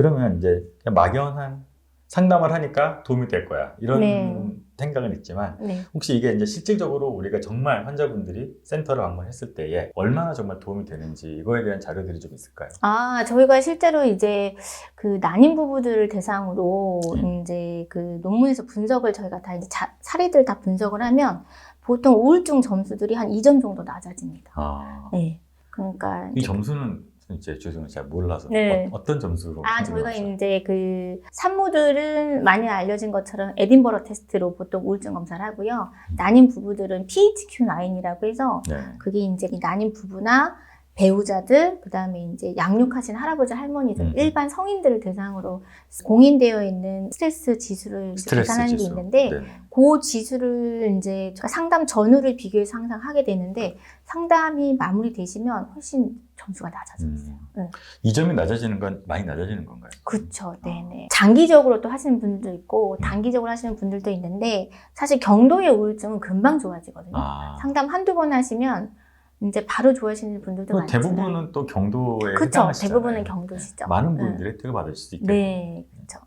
그러면 이제 막연한 상담을 하니까 도움이 될 거야. 이런 네. 생각은 있지만 네. 혹시 이게 이제 실질적으로 우리가 정말 환자분들이 센터를 방문했을 때에 얼마나 정말 도움이 되는지 이거에 대한 자료들이 좀 있을까요? 아, 저희가 실제로 이제 그 난임 부부들을 대상으로 음. 이제 그 논문에서 분석을 저희가 다 이제 자- 사례들 다 분석을 하면 보통 우울증 점수들이 한 2점 정도 낮아집니다. 아, 네. 그러니까 이 점수는 이제 죄송해요. 잘 몰라서 네. 어, 떤 점수로? 아, 저희가 판정을 이제 그 산모들은 많이 알려진 것처럼 에딘버러 테스트로 보통 우울증 검사를 하고요. 난임 부부들은 PHQ-9이라고 해서 네. 그게 이제 그 난임 부부나 배우자들, 그 다음에 이제 양육하신 할아버지, 할머니들, 음. 일반 성인들을 대상으로 공인되어 있는 스트레스 지수를 스트레스 계산하는 게 지수. 있는데, 네. 그 지수를 이제 상담 전후를 비교해서 항상 하게 되는데, 상담이 마무리되시면 훨씬 점수가 낮아져 있어요. 음. 네. 이 점이 낮아지는 건 많이 낮아지는 건가요? 그렇죠. 네네. 장기적으로 또 하시는 분들도 있고, 단기적으로 하시는 분들도 있는데, 사실 경도의 우울증은 금방 좋아지거든요. 아, 상담 한두 번 하시면 이제 바로 좋아하시는 분들도 그 많지만 대부분은 또 경도에 해당하시잖아요. 대부분은 경도시죠. 많은 네. 분들이 혜택을 받을 수 있겠네요. 네, 그렇죠.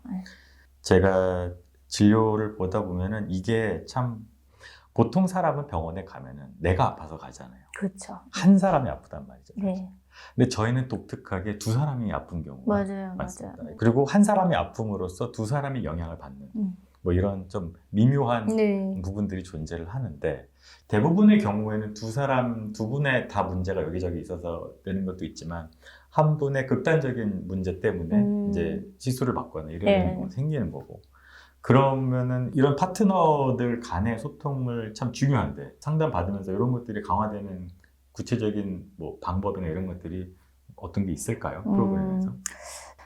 제가 진료를 보다 보면은 이게 참 보통 사람은 병원에 가면은 내가 아파서 가잖아요. 그렇죠. 한 사람이 아프단 말이죠. 네, 근데 저희는 독특하게 두 사람이 아픈 경우가 맞아요, 많습니다. 맞아요. 그리고 한 사람이 아픔으로써 두 사람이 영향을 받는 음. 뭐 이런 좀 미묘한 네, 부분들이 존재를 하는데 대부분의 경우에는 두 사람 두 분의 다 문제가 여기저기 있어서 되는 것도 있지만 한 분의 극단적인 문제 때문에 음. 이제 시술을 받거나 이런 네. 경우가 생기는 거고 그러면은 이런 파트너들 간의 소통을 참 중요한데 상담 받으면서 이런 것들이 강화되는 구체적인 뭐 방법이나 이런 것들이 어떤 게 있을까요 음. 프로그램에서?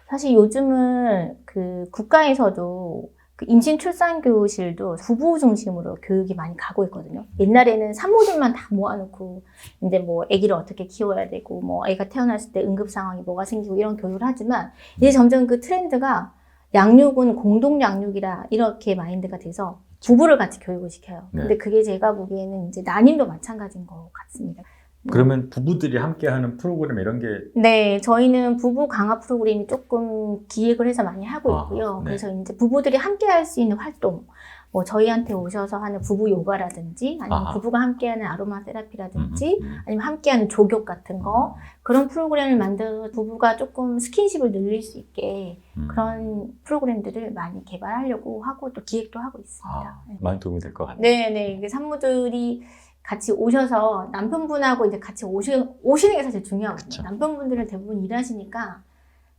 사실 요즘은 그 국가에서도 그 임신 출산 교실도 부부 중심으로 교육이 많이 가고 있거든요. 옛날에는 산모들만 다 모아놓고 이제 뭐 아기를 어떻게 키워야 되고 뭐 아이가 태어났을 때 응급 상황이 뭐가 생기고 이런 교육을 하지만 이제 점점 그 트렌드가 양육은 공동 양육이라 이렇게 마인드가 돼서 부부를 같이 교육을 시켜요. 네. 근데 그게 제가 보기에는 이제 난임도 마찬가지인 것 같습니다. 그러면 부부들이 함께하는 프로그램 이런 게 네, 저희는 부부 강화 프로그램이 조금 기획을 해서 많이 하고 아, 있고요. 네. 그래서 이제 부부들이 함께 할 수 있는 활동, 뭐 저희한테 오셔서 하는 부부 요가라든지, 아니면 아하. 부부가 함께하는 아로마 음, 테라피라든지, 음, 음. 아니면 함께하는 조격 같은 거 그런 프로그램을 만들어서 부부가 조금 스킨십을 늘릴 수 있게 음. 그런 프로그램들을 많이 개발하려고 하고 또 기획도 하고 있습니다. 아, 네. 많이 도움이 될 것 같네요. 네, 네. 이게 산모들이 같이 오셔서 남편분하고 이제 같이 오시, 오시는 게 사실 중요하거든요. 그쵸. 남편분들은 대부분 일하시니까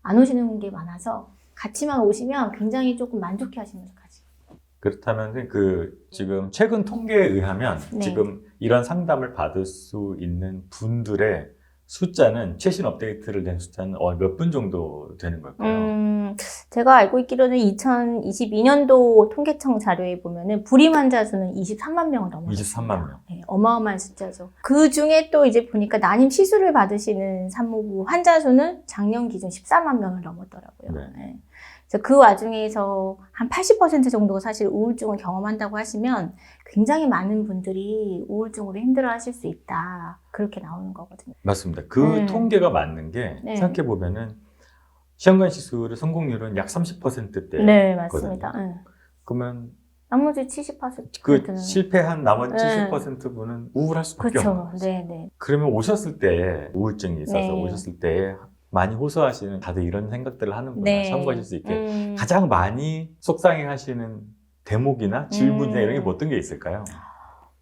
안 오시는 게 많아서 같이만 오시면 굉장히 조금 만족해 하시면서 가지. 그렇다면 그 지금 최근 통계에 의하면 네. 지금 이런 상담을 받을 수 있는 분들의 숫자는 최신 업데이트를 된 숫자는 어, 몇분 정도 되는 걸까요? 음, 제가 알고 있기로는 2022년도 통계청 자료에 보면은 불임 환자 수는 23만 명을 넘었습니다. 23만 명. 네, 어마어마한 숫자죠. 그 중에 또 이제 보니까 난임 시술을 받으시는 산모부 환자 수는 작년 기준 14만 명을 넘었더라고요. 네. 네. 그래서 그 와중에서 한 80% 정도가 사실 우울증을 경험한다고 하시면 굉장히 많은 분들이 우울증으로 힘들어 하실 수 있다. 그렇게 나오는 거거든요. 맞습니다. 그 음. 통계가 맞는 게 네. 생각해 보면은 시험관 시술의 성공률은 약 30%대. 네, 맞습니다. 네. 그러면 나머지 70%는 그 실패한 나머지 네. 70%분은 우울할 수밖에 그렇죠. 없는 거죠. 네, 네. 그러면 오셨을 때 우울증이 있어서 네. 오셨을 때 많이 호소하시는 다들 이런 생각들을 하는구나 네. 처음 가실 수 있게 음, 가장 많이 속상해하시는 대목이나 질문이나 음. 이런 게뭐 어떤 게 있을까요?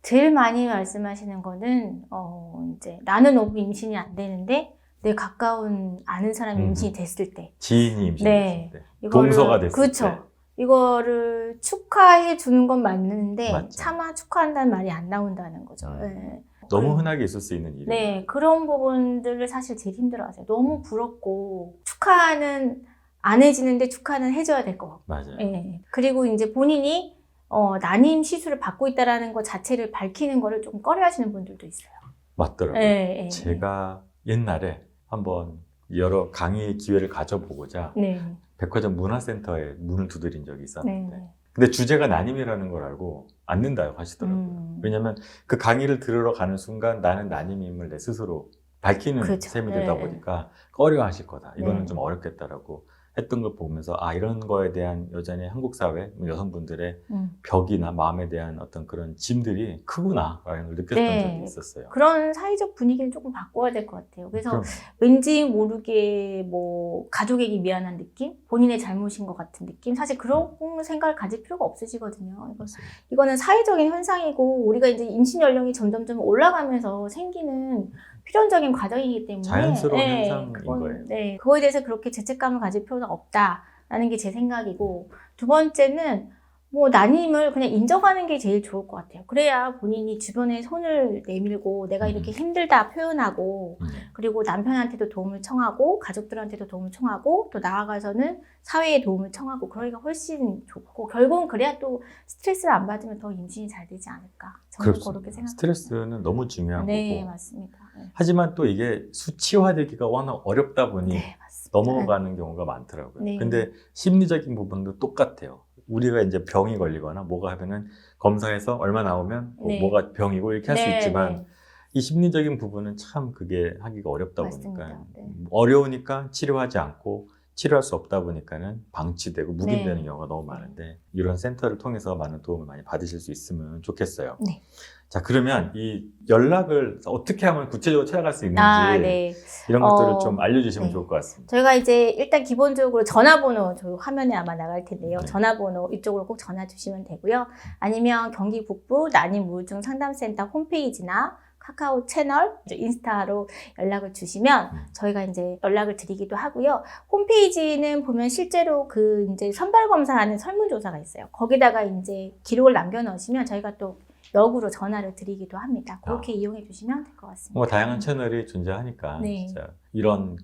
제일 많이 말씀하시는 거는 어 이제 나는 너무 임신이 안 되는데 내 가까운 아는 사람이 음. 임신이 됐을 때 지인이 임신했을 네. 때 동서가 됐을 그렇죠. 때 이거를 축하해 주는 건 맞는데 맞죠. 차마 축하한다는 말이 안 나온다는 거죠. 음. 네. 너무 흔하게 있을 수 있는 일이에요. 네, 그런 부분들을 사실 제일 힘들어하세요. 너무 부럽고 축하는 안 해지는데 축하는 해줘야 될 것 같고. 맞아요. 예. 그리고 이제 본인이 어, 난임 시술을 받고 있다라는 것 자체를 밝히는 거를 좀 꺼려하시는 분들도 있어요. 맞더라고요. 예, 예. 제가 옛날에 한번 여러 강의 기회를 가져보고자 네, 백화점 문화센터에 문을 두드린 적이 네, 있었는데 네. 근데 주제가 난임이라는 걸 알고 안 된다고 하시더라고요. 음. 왜냐면 그 강의를 들으러 가는 순간 나는 난임임을 내 스스로 밝히는 그렇죠. 셈이 되다 네. 보니까 꺼려 하실 거다. 이거는 네. 좀 어렵겠다라고 했던 걸 보면서 아 이런 거에 대한 여전히 한국 사회 여성분들의 음. 벽이나 마음에 대한 어떤 그런 짐들이 크구나라는 걸 느꼈던 네. 적이 있었어요. 그런 사회적 분위기를 조금 바꿔야 될 것 같아요. 그래서 그럼, 왠지 모르게 뭐 가족에게 미안한 느낌, 본인의 잘못인 것 같은 느낌, 사실 그런 생각을 가질 필요가 없으시거든요. 이거, 이거는 사회적인 현상이고 우리가 이제 임신 연령이 점점점 올라가면서 생기는 필연적인 과정이기 때문에 자연스러운 현상인 그건, 거예요. 네, 그거에 대해서 그렇게 죄책감을 가질 필요는 없다라는 게 제 생각이고 두 번째는 뭐 난임을 그냥 인정하는 게 제일 좋을 것 같아요. 그래야 본인이 주변에 손을 내밀고 내가 이렇게 음. 힘들다 표현하고 음. 그리고 남편한테도 도움을 청하고 가족들한테도 도움을 청하고 또 나아가서는 사회에 도움을 청하고 그러기가 훨씬 좋고 결국은 그래야 또 스트레스를 안 받으면 더 임신이 잘 되지 않을까 저는 그렇습니다. 그렇게 생각합니다. 스트레스는 너무 중요한 네 거고 맞습니다. 네, 하지만 또 이게 수치화되기가 워낙 어렵다 보니 네. 넘어가는 경우가 많더라고요. 네. 근데 심리적인 부분도 똑같아요. 우리가 이제 병이 걸리거나 뭐가 하면은 검사에서 얼마 나오면 뭐 네. 뭐가 병이고 이렇게 할 수 네, 있지만 네. 이 심리적인 부분은 참 그게 하기가 어렵다 맞습니다. 보니까 네. 어려우니까 치료하지 않고 치료할 수 없다 보니까는 방치되고 묵인되는 네. 경우가 너무 많은데 이런 센터를 통해서 많은 도움을 많이 받으실 수 있으면 좋겠어요. 네. 자 그러면 이 연락을 어떻게 하면 구체적으로 찾아갈 수 있는지 아, 네. 이런 것들을 어, 좀 알려주시면 네. 좋을 것 같습니다. 저희가 이제 일단 기본적으로 전화번호 저 화면에 아마 나갈 텐데요. 네. 전화번호 이쪽으로 꼭 전화 주시면 되고요. 아니면 경기 북부 난임 우울증 상담센터 홈페이지나 카카오 채널, 인스타로 연락을 주시면 음. 저희가 이제 연락을 드리기도 하고요. 홈페이지는 보면 실제로 그 이제 선발 검사하는 설문조사가 있어요. 거기다가 이제 기록을 남겨놓으시면 저희가 또 역으로 전화를 드리기도 합니다. 그렇게 이용해 주시면 될 것 같습니다. 뭐 다양한 채널이 존재하니까 네. 진짜 이런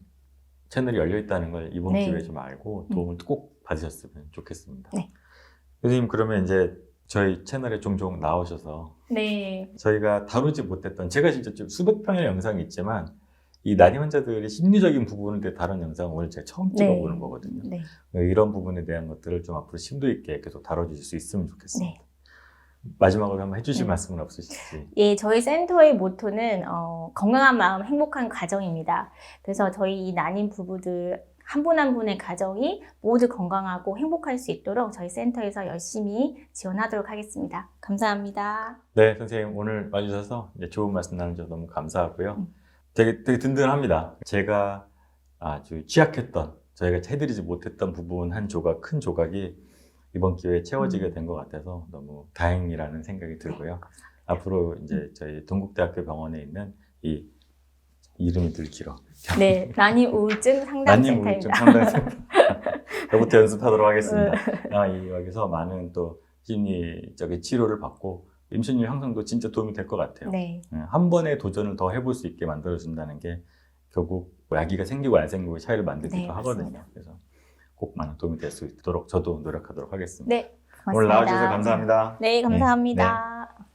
채널이 열려 있다는 걸 이번 네. 기회에 좀 알고 도움을 꼭 받으셨으면 좋겠습니다. 네. 교수님 그러면 이제 저희 채널에 종종 나오셔서 네. 저희가 다루지 못했던 제가 진짜 좀 수백 편의 영상이 있지만 이 난임 환자들의 심리적인 부분을 다룬 영상 오늘 제가 처음 찍어보는 네. 거거든요. 네. 이런 부분에 대한 것들을 좀 앞으로 심도 있게 계속 다뤄주실 수 있으면 좋겠습니다. 네. 마지막으로 한번 해주실 네. 말씀은 없으실지. 예, 저희 센터의 모토는 어, 건강한 마음, 행복한 가정입니다. 그래서 저희 이 난임 부부들 한분한 분의 가정이 모두 건강하고 행복할 수 있도록 저희 센터에서 열심히 지원하도록 하겠습니다. 감사합니다. 네, 선생님 오늘 와주셔서 좋은 말씀 나눠주셔서 너무 감사하고요. 음. 되게, 되게 든든합니다. 제가 아주 취약했던, 저희가 해드리지 못했던 부분 한 조각, 큰 조각이 이번 기회에 채워지게 된 것 같아서 너무 다행이라는 생각이 들고요. 앞으로 이제 저희 동국대학교 병원에 있는 이 이름이 늘 길어. 네, 난임 우울증 난임 우울증 상담센터입니다. 상담센터. 여부터 연습하도록 하겠습니다. 아, 이 여기서 많은 또 심리적인 치료를 받고 임신율 향상도 진짜 도움이 될 것 같아요. 네, 예, 한 번의 도전을 더 해볼 수 있게 만들어준다는 게 결국 뭐 아기가 생기고 안 생기고의 차이를 만들기도 네, 하거든요. 맞습니다. 그래서 꼭 많은 도움이 될 수 있도록 저도 노력하도록 하겠습니다. 네, 고맙습니다. 오늘 나와주셔서 감사합니다. 네, 감사합니다.